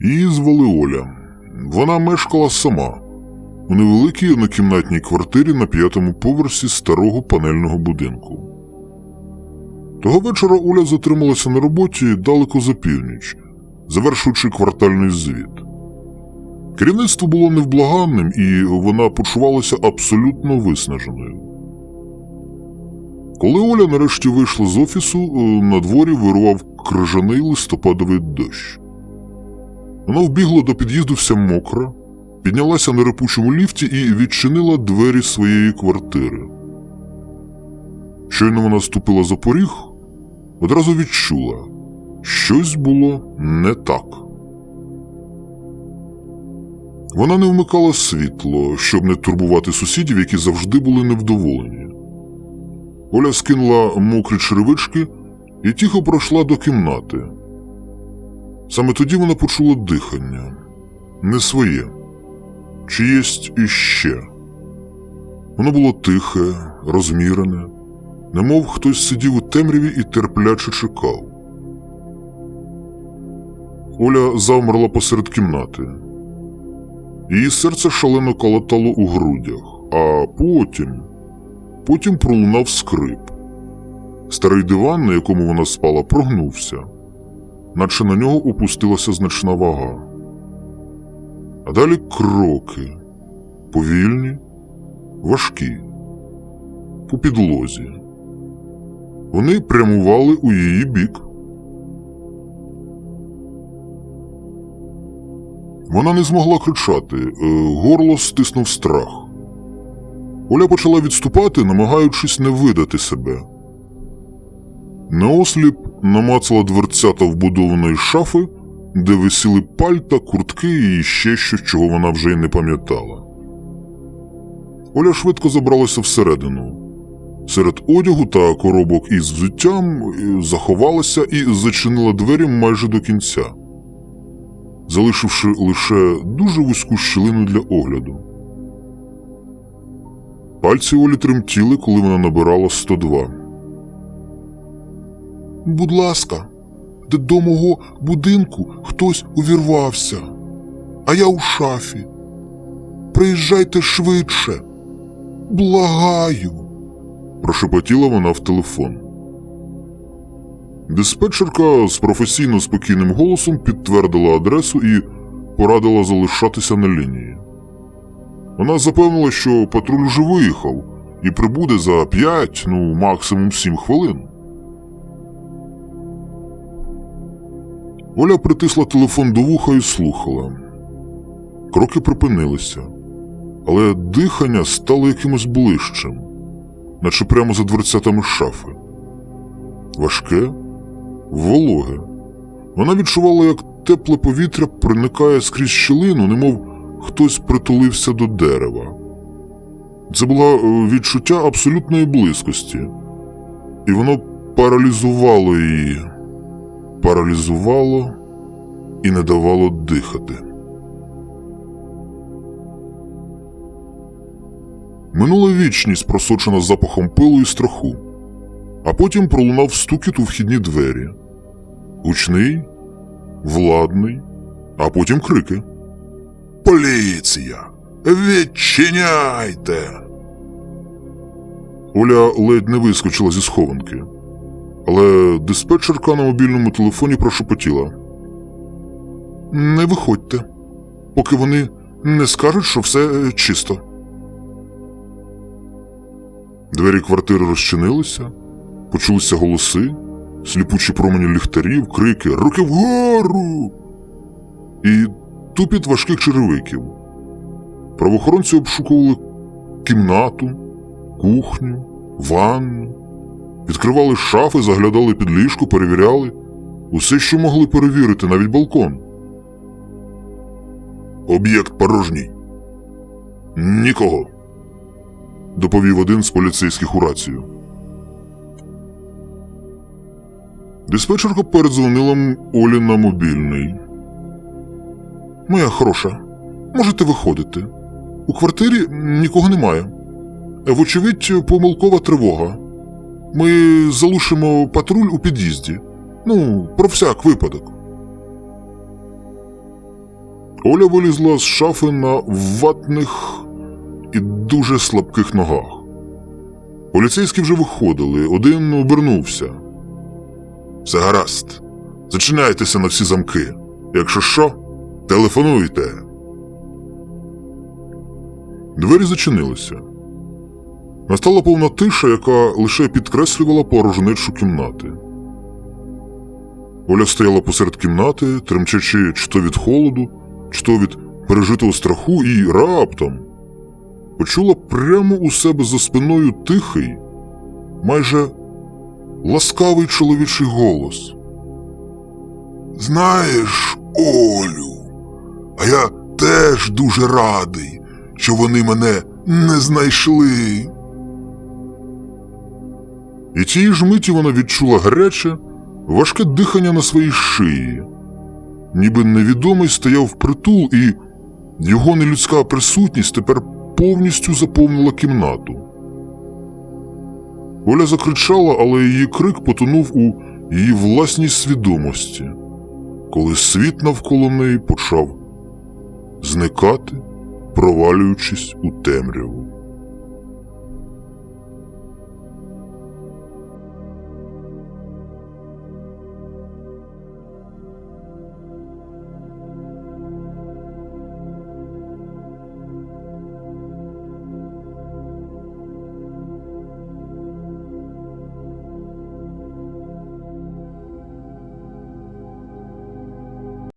Її звали Оля. Вона мешкала сама у невеликій однокімнатній квартирі на п'ятому поверсі старого панельного будинку. Того вечора Оля затрималася на роботі далеко за північ, завершуючи квартальний звіт. Керівництво було невблаганним, і вона почувалася абсолютно виснаженою. Коли Оля нарешті вийшла з офісу, на дворі вирував крижаний листопадовий дощ. Вона вбігла до під'їзду вся мокра, піднялася на репучому ліфті і відчинила двері своєї квартири. Щойно вона ступила за поріг, одразу відчула, щось було не так. Вона не вмикала світло, щоб не турбувати сусідів, які завжди були невдоволені. Оля скинула мокрі черевички і тихо пройшла до кімнати. Саме тоді вона почула дихання не своє, чиєсь іще. Воно було тихе, розмірене, немов хтось сидів у темряві і терпляче чекав. Оля завмерла посеред кімнати. Її серце шалено калатало у грудях, а потім, потім пролунав скрип. Старий диван, на якому вона спала, прогнувся, наче на нього опустилася значна вага. А далі кроки повільні, важкі, по підлозі. Вони прямували у її бік. Вона не змогла кричати, е, горло стиснув страх. Оля почала відступати, намагаючись не видати себе. Неосліп намацала дверцята вбудованої шафи, де висіли пальта, куртки і ще щось, чого вона вже й не пам'ятала. Оля швидко забралася всередину. Серед одягу та коробок із взуттям е, заховалася і зачинила двері майже до кінця залишивши лише дуже вузьку щілину для огляду. Пальці Олі тремтіли, коли вона набирала 102. Будь ласка, до мого будинку хтось увірвався, а я у шафі. Приїжджайте швидше. Благаю. прошепотіла вона в телефон. Диспетчерка з професійно спокійним голосом підтвердила адресу і порадила залишатися на лінії. Вона запевнила, що патруль уже виїхав і прибуде за 5, ну максимум 7 хвилин. Оля притисла телефон до вуха і слухала. Кроки припинилися, але дихання стало якимось ближчим, наче прямо за дверцятами шафи. Важке, вологе. Вона відчувала, як тепле повітря проникає скрізь щілину, немов хтось притулився до дерева. Це було е, відчуття абсолютної близькості, і воно паралізувало її, паралізувало і не давало дихати. Минула вічність, просочена запахом пилу і страху, а потім пролунав стукіт у вхідні двері. Гучний, владний, а потім крики. Поліція! Відчиняйте! Оля ледь не вискочила зі схованки, але диспетчерка на мобільному телефоні прошепотіла. Не виходьте, поки вони не скажуть, що все е, чисто. Двері квартири розчинилися, почулися голоси, сліпучі промені ліхтарів, крики Руки вгору! І тупіт важких черевиків. Правоохоронці обшукували кімнату, кухню, ванну, відкривали шафи, заглядали під ліжко, перевіряли усе, що могли перевірити, навіть балкон. Об'єкт порожній. Нікого. доповів один з поліцейських у рацію. Диспетчерка передзвонила Олі на мобільний. Моя хороша, можете виходити. У квартирі нікого немає. Вочевидь, помилкова тривога. Ми залишимо патруль у під'їзді. Ну, про всяк випадок. Оля вилізла з шафи на ватних і дуже слабких ногах. Поліцейські вже виходили, один обернувся. Все гаразд. Зачиняйтеся на всі замки. Якщо що, телефонуйте. Двері зачинилися. Настала повна тиша, яка лише підкреслювала порожнечу кімнати. Оля стояла посеред кімнати, тремчачи чи то від холоду, чи то від пережитого страху, і раптом почула прямо у себе за спиною тихий, майже ласкавий чоловічий голос. Знаєш, Олю, а я теж дуже радий, що вони мене не знайшли. І тієї ж миті вона відчула гаряче, важке дихання на своїй шиї. Ніби невідомий стояв впритул, і його нелюдська присутність тепер повністю заповнила кімнату. Оля закричала, але її крик потонув у її власній свідомості, коли світ навколо неї почав зникати, провалюючись у темряву.